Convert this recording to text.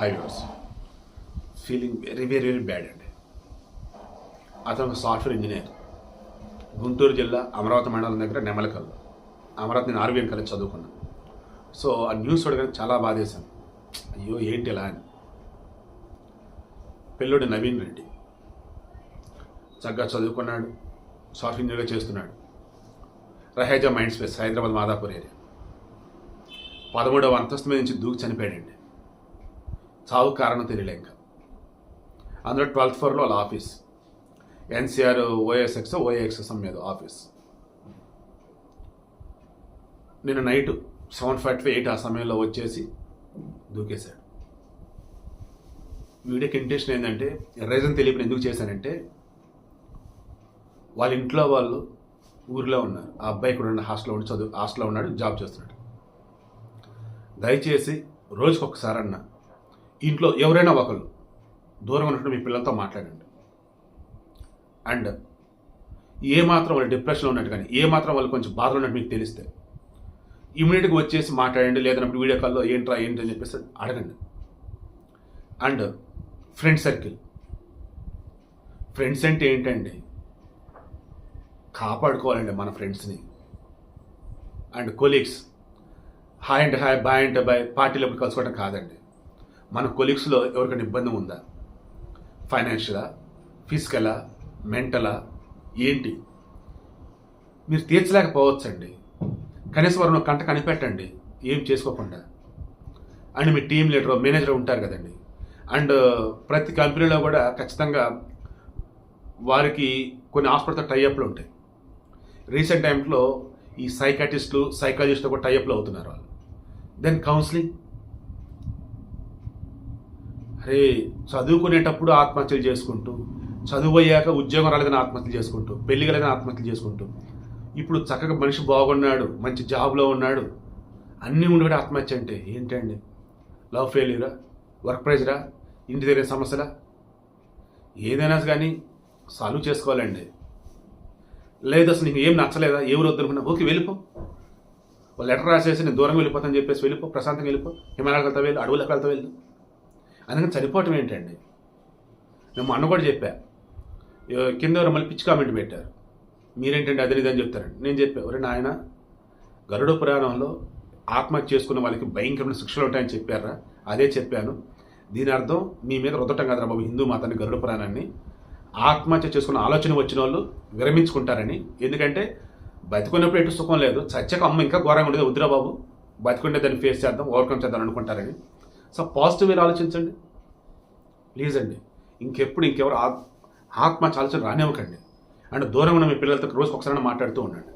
I was feeling very very very bad అండి. అతను ఒక సాఫ్ట్వేర్ ఇంజనీర్. గుంటూరు జిల్లా అమరావతి మండలం దగ్గర నెమలకల్లు. అమరావతి నేను ఆర్వీఎం కాలేజ్ చదువుకున్నాను సో ఆ న్యూస్ చూడగానే చాలా బాధేశాను. అయ్యో ఏంటి ఇలా అని. పిల్లోడి నవీన్ రెడ్డి. చక్కగా చదువుకున్నాడు. సాఫ్ట్వేర్ ఇంజనీర్గా చేస్తున్నాడు. Raheja Mind Space Hyderabad Madhapur area. పదమూడవ అంతస్తు మీద నుంచి దూకి చనిపోయాడండి. చావు కారణం తెలియలేక ఇంకా అందులో ట్వెల్త్ ఫ్లోర్లో వాళ్ళ ఆఫీస్. ఎన్సీఆర్ ఓఎస్ఎక్స్ ఓఏఎక్స్ఎస్ అమ్మేది ఆఫీస్. నేను నైట్ సెవెన్ ఫార్టీ ఎయిట్ ఆ సమయంలో వచ్చేసి దూకేశాడు. వీడియోకి ఇంటెన్షన్ ఏంటంటే రీజన్ తెలియకుండా ఎందుకు చేశానంటే వాళ్ళ ఇంట్లో వాళ్ళు ఊరిలో ఉన్నారు ఆ అబ్బాయి కూడా ఉన్న హాస్టల్లో ఉండి చదువు హాస్టల్లో ఉన్నాడు జాబ్ చేస్తున్నాడు. దయచేసి రోజుకొకసారన్నా ఇంట్లో ఎవరైనా ఒకళ్ళు దూరం ఉన్నట్టు మీ పిల్లలతో మాట్లాడండి. అండ్ ఏ మాత్రం వాళ్ళు డిప్రెషన్లో ఉన్నట్టు కానీ ఏ మాత్రం వాళ్ళు కొంచెం బాధలో ఉన్నట్టు మీకు తెలిస్తే ఇమీడియట్గా వచ్చేసి మాట్లాడండి లేదన్నప్పుడు వీడియో కాల్లో ఏంట్రా ఏంటి అని చెప్పేసి అడగండి. And friend circle. ఫ్రెండ్స్ అంటే ఏంటండి? కాపాడుకోవాలండి మన ఫ్రెండ్స్ని. And colleagues. హాయ్ అంటే హాయ్ బాయ్ అంటే బాయ్ పార్టీలో కలుసుకోవడం కాదండి. మన కొలీగ్స్లో ఎవరికైనా ఇబ్బంది ఉందా? ఫైనాన్షియలా ఫిజికలా మెంటలా ఏంటి? మీరు తీర్చలేకపోవచ్చండి. కనీసం వారు కంట కనిపెట్టండి. ఏం చేసుకోకుండా. అండ్ మీ టీం లీడర్ మేనేజర్ ఉంటారు కదండి. అండ్ ప్రతి కంపెనీలో కూడా ఖచ్చితంగా వారికి కొన్ని హాస్పిటల్ టైఅప్లు ఉంటాయి. రీసెంట్ టైంలో ఈ సైకాటిస్టులు సైకాలజిస్టులు కూడా టైఅప్లు అవుతున్నారు వాళ్ళు. దెన్ కౌన్సిలింగ్ అరే చదువుకునేటప్పుడు ఆత్మహత్యలు చేసుకుంటూ చదువు అయ్యాక ఉద్యోగం రాలేదని ఆత్మహత్యలు చేసుకుంటూ పెళ్ళి కలదని ఆత్మహత్యలు చేసుకుంటూ ఇప్పుడు చక్కగా మనిషి బాగున్నాడు మంచి జాబ్లో ఉన్నాడు అన్నీ ఉండి కూడా ఆత్మహత్య అంటే ఏంటండి? లవ్ ఫెయిల్యూరా వర్క్ ప్రెజరా ఇంటి దగ్గర సమస్యలా? ఏదైనా కానీ సాల్వ్ చేసుకోవాలండి. లేదు అసలు నీకు ఏం నచ్చలేదా? ఎవరు వద్దనుకున్నా ఓకే వెళ్ళిపో. ఒక లెటర్ రాసేసి నేను దూరంగా వెళ్ళిపోతాను చెప్పేసి వెళ్ళిపో ప్రశాంతంగా వెళ్ళిపో. హిమాలయాలకు వెళ్తా వెళ్ళు అడవులకు వెళ్తా వెళ్ళు. అందుకని చనిపోవటం ఏంటండి? నేను మొన్న కూడా చెప్పా. కింద మళ్ళీ పిచ్చి కామెంట్ పెట్టారు. మీరేంటంటే అది ఇదని చెప్తారండి. నేను చెప్పా ఒరే నాయన గరుడ పురాణంలో ఆత్మహత్య చేసుకున్న వాళ్ళకి భయంకరమైన శిక్షలు ఉంటాయని చెప్పారా? అదే చెప్పాను. దీని అర్థం మీ మీద రుద్దటం కదరా బాబు హిందూ మతాన్ని గరుడ పురాణాన్ని. ఆత్మహత్య చేసుకున్న ఆలోచన వచ్చిన వాళ్ళు విరమించుకుంటారని. ఎందుకంటే బతికున్నప్పుడు ఎటు సుఖం లేదు. చచ్చక అమ్మ ఇంకా ఘోరంగా ఉండేది. వద్దురా బాబు బతికుండే దాన్ని ఫేస్ చేద్దాం ఓవర్కమ్ చేద్దాం అనుకుంటారని. సో పాజిటివ్ మీరు ఆలోచించండి. ప్లీజ్ అండి. ఇంకెప్పుడు ఇంకెవరు ఆత్మ ఆత్మహత్య ఆలోచన రానివ్వకండి. అండ్ దూరంగా ఉన్న మీ పిల్లలతో రోజుకి ఒకసారి మాట్లాడుతూ ఉండండి.